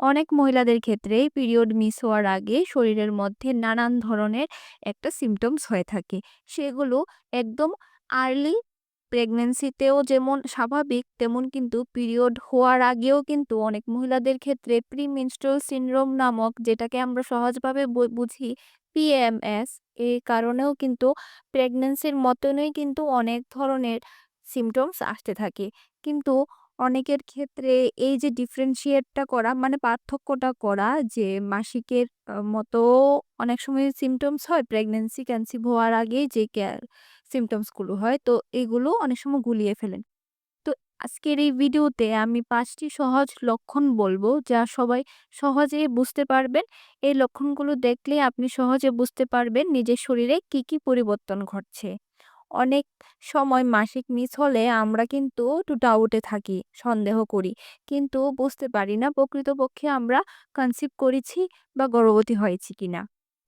অনেক মহিলাদের ক্ষেত্রে পিরিয়ড মিস হওয়ার আগে শরীরের মধ্যে নানান ধরনের একটা সিমটমস হয়ে থাকে। সেগুলো একদম আর্লি প্রেগনেন্সিতেও যেমন স্বাভাবিক, তেমন কিন্তু পিরিয়ড হওয়ার আগেও কিন্তু অনেক মহিলাদের ক্ষেত্রে প্রিমেনস্ট্রুয়াল সিনড্রোম নামক যেটাকে আমরা সহজভাবে বুঝি পিএমএস এই কারণেও কিন্তু প্রেগনেন্সির মতনই কিন্তু অনেক ধরনের সিমটমস আসতে থাকে। কিন্তু অনেকের ক্ষেত্রে এই যে ডিফারেনশিয়েটটা করা মানে পার্থক্যটা করা যে মাসিকের মতো অনেক সময় সিম্পটমস হয় প্রেগন্যান্সি কনসিভ হওয়ার আগেই যে কেয়ারগুলো হয় তো এগুলো অনেক সময় গুলিয়ে ফেলেন। তো আজকের এই ভিডিওতে আমি ৫ টি সহজ লক্ষণ বলব যা সবাই সহজেই বুঝতে পারবেন। এই লক্ষণগুলো দেখলে আপনি সহজে বুঝতে পারবেন নিজের শরীরে কি, কি পরিবর্তন ঘটছে। অনেক সময় মাসিক মিস হলে আমরা কিন্তু একটু ডাউটে থাকি, সন্দেহ করি। কিন্তু বুঝতে পারি না প্রকৃতপক্ষে আমরা কনসিভ করেছি বা গর্ভবতী হয়েছি কিনা।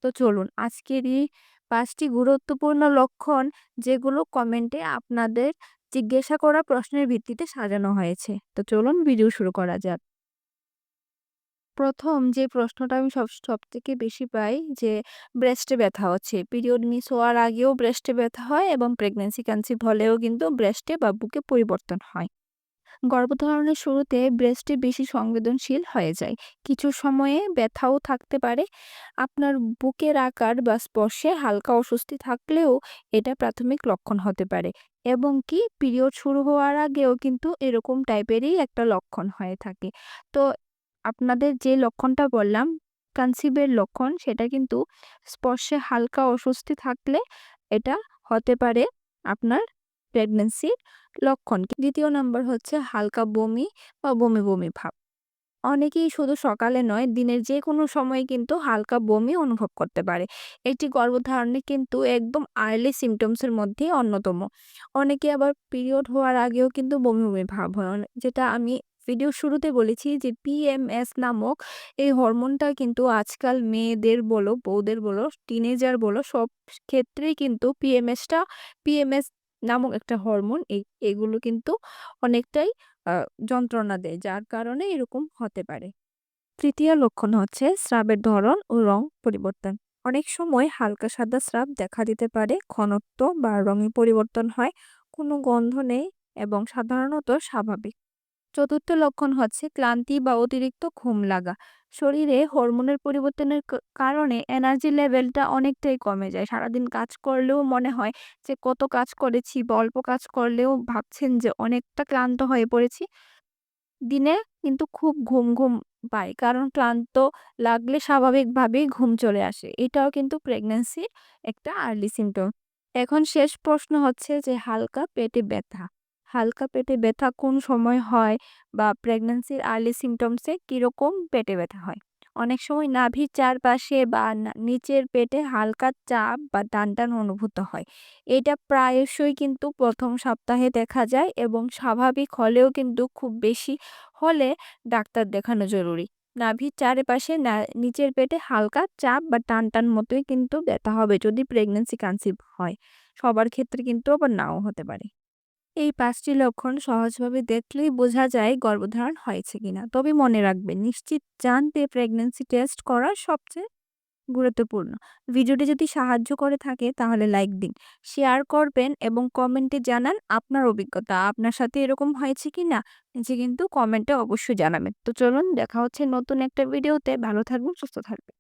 তো চলুন আজকের এই ৫ টি গুরুত্বপূর্ণ লক্ষণ যেগুলো কমেন্টে আপনাদের জিজ্ঞাসা করা প্রশ্নের ভিত্তিতে সাজানো হয়েছে। তো চলুন ভিডিও শুরু করা যাক। প্রথম যে প্রশ্নটা আমি সব, সবথেকে বেশি পাই যে ব্রেস্টে ব্যথা হচ্ছে। পিরিয়ড মিস হওয়ার আগেও ব্রেস্টে ব্যথা হয় এবং প্রেগনেন্সি কনসিভ হলেও কিন্তু ব্রেস্টে বা বুকে পরিবর্তন হয়। গর্ভধারণের শুরুতে ব্রেস্টে বেশি সংবেদনশীল হয়ে যায়। কিছু সময়ে ব্যথাও থাকতে পারে। আপনার বুকের আকার বা স্পর্শে হালকা অস্বস্তি থাকলেও এটা প্রাথমিক লক্ষণ হতে পারে এবং কি পিরিয়ড শুরু হওয়ার আগেও কিন্তু এরকম টাইপেরই একটা লক্ষণ হয়ে থাকে। তো আপনাদের যে লক্ষণটা বললাম কনসিভের লক্ষণ সেটা কিন্তু স্পর্শে হালকা অস্বস্তি থাকলে এটা হতে পারে আপনার প্রেগন্যান্সির লক্ষণ। দ্বিতীয় নাম্বার হচ্ছে হালকা বমি বা বমি, বমি ভাব। অনেকেই শুধু সকালে নয় দিনের যে কোনো সময়ে কিন্তু হালকা বমি অনুভব করতে পারে। এটি গর্ভধারণে কিন্তু একদম আর্লি সিম্পটমসের মধ্যে অন্যতম। অনেকে আবার পিরিয়ড হওয়ার আগেও কিন্তু বমি, বমি ভাব হয়। যেটা আমি ভিডিওর শুরুতে বলেছি যে পিএমএস নামক এই হরমোনটা কিন্তু আজকাল মেয়েদের বলো, বউদের বলো, টিনেজার বলো সব ক্ষেত্রেই কিন্তু পিএমএসটা পিএমএস নামক একটা হরমোন এই এগুলো কিন্তু অনেকটাই যন্ত্রণা দেয় যার কারণে এরকম হতে পারে। তৃতীয় লক্ষণ হচ্ছে স্রাবের ধরন ও রং পরিবর্তন। অনেক সময় হালকা সাদা স্রাব দেখা দিতে পারে, ঘনত্ব বা রঙে পরিবর্তন হয়, কোনো গন্ধ নেই এবং সাধারণত স্বাভাবিক। চতুর্থ লক্ষণ হচ্ছে ক্লান্তি বা অতিরিক্ত ঘুম লাগা। শরীরে হরমোনের পরিবর্তনের কারণে এনার্জি লেভেলটা অনেকটাই কমে যায়। সারাদিন কাজ করলেও মনে হয় যে কত কাজ করেছি বা অল্প কাজ করলেও ভাবছেন যে অনেকটা ক্লান্ত হয়ে পড়েছি। দিনে কিন্তু খুব ঘুম, ঘুম পায়। কারণ ক্লান্ত লাগলে স্বাভাবিকভাবেই ঘুম চলে আসে। এটাও কিন্তু প্রেগন্যান্সির একটা আর্লি সিম্পটম। এখন শেষ প্রশ্ন হচ্ছে যে হালকা পেটে ব্যথা। হালকা পেটে ব্যথা কোন সময় হয় বা প্রেগন্যান্সির আর্লি সিম্পটমসে কীরকম পেটে ব্যথা হয়? অনেক সময় নাভির চারপাশে বা নিচের পেটে হালকা চাপ বা টানটান অনুভূত হয়। এটা প্রায়শই কিন্তু প্রথম সপ্তাহে দেখা যায় এবং স্বাভাবিক হলেও কিন্তু খুব বেশি হলে ডাক্তার দেখানো জরুরি। নাভির চারিপাশে নিচের পেটে হালকা চাপ বা টানটান মতোই কিন্তু ব্যথা হবে যদি প্রেগন্যান্সি কনসিভ হয়। সবার ক্ষেত্রে কিন্তু আবার নাও হতে পারে। এই পাঁচটি লক্ষণ সহজভাবে দেখলেই বোঝা যায় গর্ভধারণ হয়েছে কিনা। তবে মনে রাখবেন নিশ্চিত জানতে প্রেগন্যান্সি টেস্ট করা সবচেয়ে গুরুত্বপূর্ণ। ভিডিওটি যদি সাহায্য করে থাকে তাহলে লাইক দিন, শেয়ার করবেন এবং কমেন্টে জানান আপনার অভিজ্ঞতা। আপনার সাথে এরকম হয়েছে কি না নিচে কিন্তু কমেন্টে অবশ্যই জানাবেন। তো চলুন দেখা হচ্ছে নতুন একটা ভিডিওতে। ভালো থাকবেন, সুস্থ থাকবেন।